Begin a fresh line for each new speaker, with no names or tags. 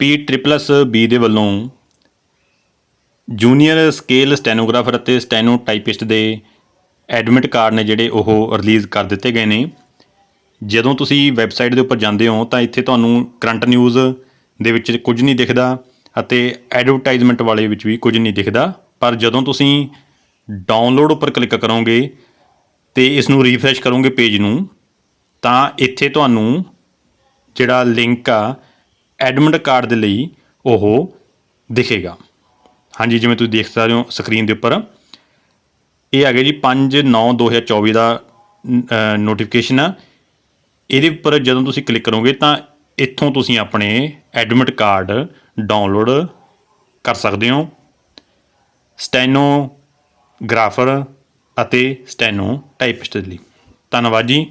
ਪੀ ਟ੍ਰਿਪਲਸ B ਦੇ ਵੱਲੋਂ junior scale stenographer ਅਤੇ ਸਟੈਨੋ ਟਾਈਪਿਸਟ ਦੇ ਐਡਮਿਟ ਕਾਰਡ ਨੇ ਜਿਹੜੇ ਉਹ ਰਿਲੀਜ਼ ਕਰ ਦਿੱਤੇ ਗਏ ਨੇ। ਜਦੋਂ ਤੁਸੀਂ ਵੈਬਸਾਈਟ ਦੇ ਉੱਪਰ ਜਾਂਦੇ ਹੋ ਤਾਂ ਇੱਥੇ ਤੁਹਾਨੂੰ ਕਰੰਟ ਨਿਊਜ਼ ਦੇ ਵਿੱਚ ਕੁਝ ਨਹੀਂ ਦਿਖਦਾ ਅਤੇ ਐਡਵਰਟਾਈਜ਼ਮੈਂਟ ਵਾਲੇ ਵਿੱਚ ਵੀ ਕੁਝ ਨਹੀਂ ਦਿਖਦਾ। ਪਰ ਜਦੋਂ ਤੁਸੀਂ ਡਾਊਨਲੋਡ ਉੱਪਰ ਕਲਿੱਕ ਕਰੋਗੇ ਤੇ ਇਸ ਨੂੰ ਰੀਫਰੈਸ਼ ਕਰੋਗੇ ਪੇਜ ਨੂੰ, ਤਾਂ ਇੱਥੇ ਤੁਹਾਨੂੰ ਜਿਹੜਾ ਲਿੰਕ ਆ ਐਡਮਿਟ ਕਾਰਡ ਦੇ ਲਈ ਉਹ ਦਿਖੇਗਾ। ਹਾਂਜੀ, ਜਿਵੇਂ ਤੁਸੀਂ ਦੇਖ ਸਕਦੇ ਹੋ ਸਕਰੀਨ ਦੇ ਉੱਪਰ। ਇਹ ਆ ਗਿਆ ਜੀ 5/9/2024 ਦਾ ਨੋਟੀਫਿਕੇਸ਼ਨ ਆ। ਇਹਦੇ ਉੱਪਰ ਜਦੋਂ ਤੁਸੀਂ ਕਲਿੱਕ ਕਰੋਗੇ ਤਾਂ ਇੱਥੋਂ ਤੁਸੀਂ ਆਪਣੇ ਐਡਮਿਟ ਕਾਰਡ ਡਾਊਨਲੋਡ ਕਰ ਸਕਦੇ ਹੋ। ਸਟੈਨੋਗ੍ਰਾਫਰ ਅਤੇ ਸਟੈਨੋ ਟਾਈਪਿਸਟ ਲਈ। ਧੰਨਵਾਦ ਜੀ।